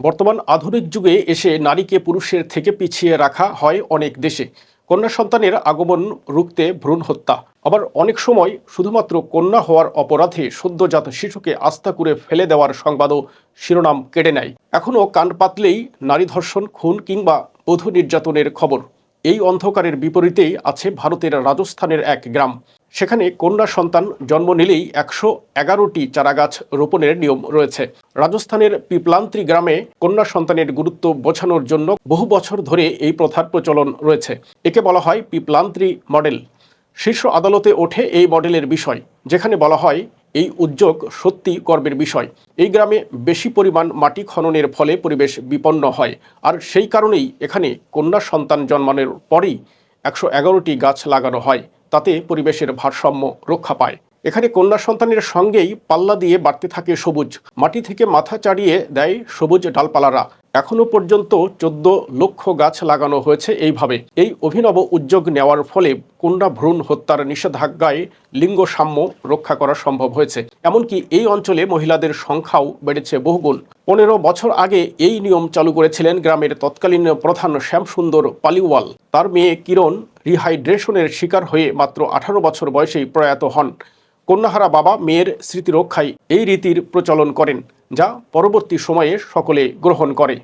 বর্তমান আধুনিক যুগে এসে নারীকে পুরুষের থেকে পিছিয়ে রাখা হয় অনেক দেশে। কন্যা সন্তানের আগমন রুখতে ভ্রূণ হত্যা। আবার অনেক সময় শুধুমাত্র কন্যা হওয়ার অপরাধে সদ্যজাত শিশুকে আস্থা করে ফেলে দেওয়ার সংবাদও শিরোনাম কেড়ে নেয়। এখনও কান পাতলেই নারী ধর্ষণ, খুন কিংবা বধূ নির্যাতনের খবর। এই অন্ধকারের বিপরীতেই আছে ভারতের রাজস্থানের এক গ্রাম। সেখানে কন্যা সন্তান জন্ম নিলেই একশো এগারোটি চারাগাছ রোপণের নিয়ম রয়েছে। রাজস্থানের পিপলান্ত্রি গ্রামে কন্যা সন্তানের গুরুত্ব বোঝানোর জন্য বহু বছর ধরে এই প্রথার প্রচলন রয়েছে। একে বলা হয় পিপলান্ত্রি মডেল। শীর্ষ আদালতে ওঠে এই মডেলের বিষয়, যেখানে বলা হয় এই উদ্যোগ সত্যি গর্বের বিষয়। এই গ্রামে বেশি পরিমাণ মাটি খননের ফলে পরিবেশ বিপন্ন হয়, আর সেই কারণেই এখানে কন্যা সন্তান জন্মানোর পরেই একশো এগারোটি গাছ লাগানো হয়। তাতে পরিবেশের ভারসাম্য রক্ষা পায়। এখানে কন্যা সন্তানের সঙ্গেই পাল্লা দিয়ে বাড়তে থাকে সবুজ। মাটি থেকে মাথা চাড়িয়ে দেয় সবুজ ডালপালারা। এখনও পর্যন্ত চোদ্দ লক্ষ গাছ লাগানো হয়েছে এইভাবে। এই অভিনব উদ্যোগ নেওয়ার ফলে কন্যা ভ্রূণ হত্যার নিষেধাজ্ঞায় লিঙ্গ সাম্য রক্ষা করা সম্ভব হয়েছে। এমনকি এই অঞ্চলে মহিলাদের সংখ্যাও বেড়েছে বহুগুণ। পনেরো বছর আগে এই নিয়ম চালু করেছিলেন গ্রামের তৎকালীন প্রধান শ্যামসুন্দর পালিওয়াল। তার মেয়ে কিরণ রিহাইড্রেশনের শিকার হয়ে মাত্র আঠারো বছর বয়সেই প্রয়াত হন। কন্যাহারা বাবা মেয়ের স্মৃতি রক্ষায় এই রীতির প্রচলন করেন, যা পরবর্তী সময়ে সকলে গ্রহণ করে।